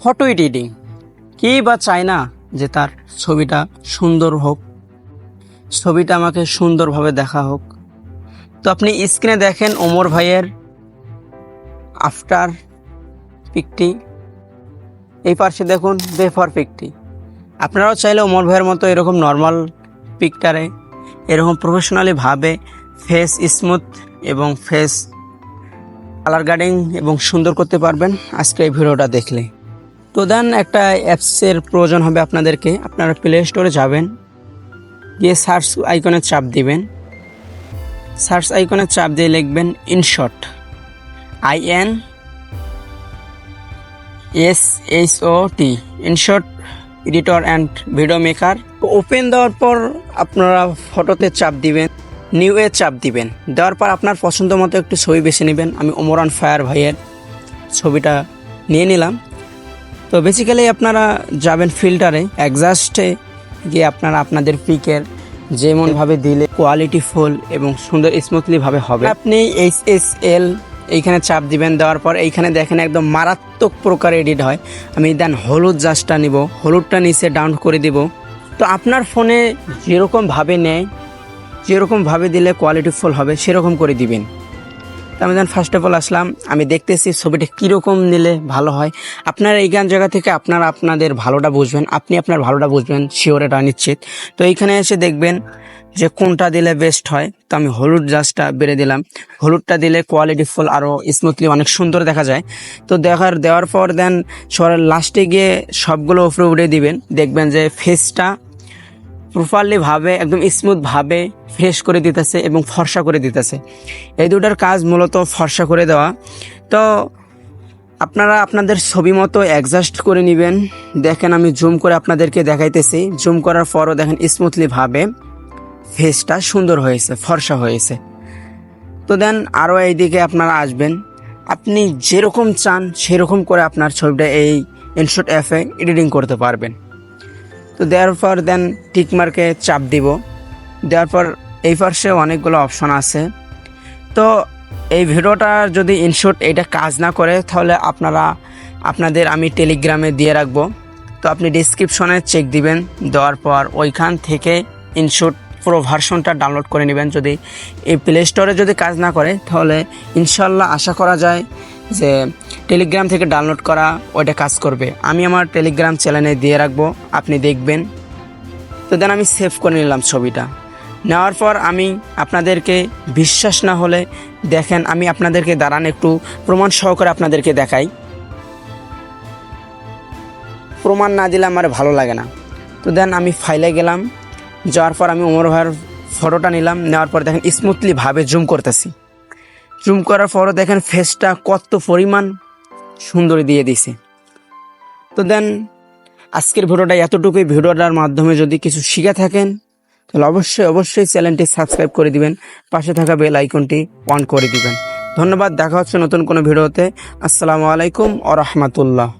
Photo editing. কি বা চায় না যে তার ছবিটা সুন্দর হোক? ছবিটা আমাকে সুন্দরভাবে দেখা হোক। তো আপনি স্ক্রিনে দেখেন ওমর ভাইয়ের আফটার পিকটি। এই পাশে দেখুন বেফর পিকটি। আপনারাও চাইলে ওমর ভাইয়ের মতো এরকম নর্মাল পিকটারে এরকম প্রফেশনালি ভাবে ফেস স্মুথ এবং ফেস কালার গার্ডিং এবং সুন্দর করতে পারবেন। আজকে এই ভিডিওটা দেখলে তো দেন একটা অ্যাপসের প্রয়োজন হবে আপনাদেরকে। আপনারা প্লে স্টোরে যাবেন, গিয়ে সার্চ আইকনে চাপ দিবেন। সার্চ আইকনে চাপ দিয়ে লিখবেন InShot I N S H O T InShot editor and video maker open দেওয়ার পর আপনারা ফটোতে চাপ দিবেন নিউ এ চাপ দিবেন। দেওয়ার পর আপনার পছন্দ মতো একটু ছবি বেছে নেবেন। আমি ওমরান ফায়ার ভাইয়ের ছবিটা নিয়ে নিলাম। তো বেসিক্যালি আপনারা যাবেন ফিল্টারে অ্যাডজাস্টে গিয়ে আপনারা আপনাদের পিকের যেমনভাবে দিলে কোয়ালিটি ফুল এবং সুন্দর স্মুথলিভাবে হবে। আপনি এইচ এস এল এইখানে চাপ দিবেন, দেওয়ার পর এইখানে দেখেন একদম মারাত্মক প্রকার এডিট হয়। আমি দেন হলুদ জাস্টটা নিব, হলুদটা নিচে ডাউন করে দিব। তো আপনার ফোনে যেরকমভাবে নেয় যেরকমভাবে দিলে কোয়ালিটি ফুল হবে, সেরকম করে দিবেন। তো আমি যখন ফার্স্ট অফ অল আসলাম, আমি দেখতেছি ছবিটা কীরকম নিলে ভালো হয়। আপনারা এই গান জায়গা থেকে আপনারা আপনাদের ভালোটা বুঝবেন, আপনি আপনার ভালোটা বুঝবেন শিওর এটা নিশ্চিত। তো এইখানে এসে দেখবেন যে কোনটা দিলে বেস্ট হয়। তো আমি হলুদ জাস্টটা বেড়ে দিলাম। হলুদটা দিলে কোয়ালিটি ফুল আরও স্মুথলি অনেক সুন্দর দেখা যায়। তো দেখার, দেওয়ার পর দেন সবার লাস্টে গিয়ে সবগুলো উপরে উঠে দিবেন। দেখবেন যে ফেসটা প্রপারলি ভাবে, একদম স্মুথ ভাবে ফ্রেশ করে দিতেছে এবং ফর্সা করে দিতেছে। এই দুটার কাজ মূলত ফর্সা করে দেওয়া। তো আপনারা আপনাদের ছবি মতো অ্যাডজাস্ট করে নেবেন। দেখেন আমি জুম করে আপনাদেরকে দেখাইতেছি। জুম করার পরও দেখেন স্মুথলি ভাবে ফেসটা সুন্দর হয়েছে, ফর্সা হয়েছে। তো দেন আরও এইদিকে আপনারা আসবেন। আপনি যেরকম চান সেরকম করে আপনার ছবিটা এই ইনশট অ্যাপে এডিটিং করতে পারবেন। তো দেওয়ার পর দেন টিক মার্কে চাপ দিব। দেওয়ার পর এই পাশে অনেকগুলো অপশন আছে। তো এই ভিডিওটা যদি ইনশট এটা কাজ না করে, তাহলে আপনারা, আপনাদের আমি টেলিগ্রামে দিয়ে রাখব। তো আপনি ডিসক্রিপশনে চেক দিবেন, দেওয়ার পর ওইখান থেকে ইনশট পুরো ভার্সনটা ডাউনলোড করে নেবেন। যদি এই প্লে স্টোরে যদি কাজ না করে, তাহলে ইনশাল্লাহ আশা করা যায় যে টেলিগ্রাম থেকে ডাউনলোড করা ওইটা কাজ করবে। আমি আমার টেলিগ্রাম চ্যানেলে দিয়ে রাখব, আপনি দেখবেন। তো দেন আমি সেভ করে নিলাম ছবিটা। নেওয়ার পর আমি আপনাদেরকে বিশ্বাস না হলে দেখেন, আমি আপনাদেরকে দাঁড়ান একটু, প্রমাণ সহকারে আপনাদেরকে দেখাই। প্রমাণ না দিলে আমার ভালো লাগে না। তো দেন আমি ফাইলে গেলাম, যাওয়ার পর আমি ওমর ভাইয়ের ফটোটা নিলাম, নেওয়ার পর দেখেন স্মুথলি ভাবে জুম করতেছি। জুম করার পরও দেখেন ফেসটা কত পরিমাণ সুন্দর দিয়ে দিছে। তো দেন, আজকের ভিডিওটা এতটুকুই। ভিডিওটার মাধ্যমে যদি কিছু শিখে থাকেন, তাহলে অবশ্যই অবশ্যই চ্যানেলটি সাবস্ক্রাইব করে দিবেন, পাশে থাকা বেল আইকনটি অন করে দিবেন। ধন্যবাদ, দেখা হচ্ছে নতুন কোনো ভিডিওতে। আসসালামু আলাইকুম ও রহমতুল্লাহ।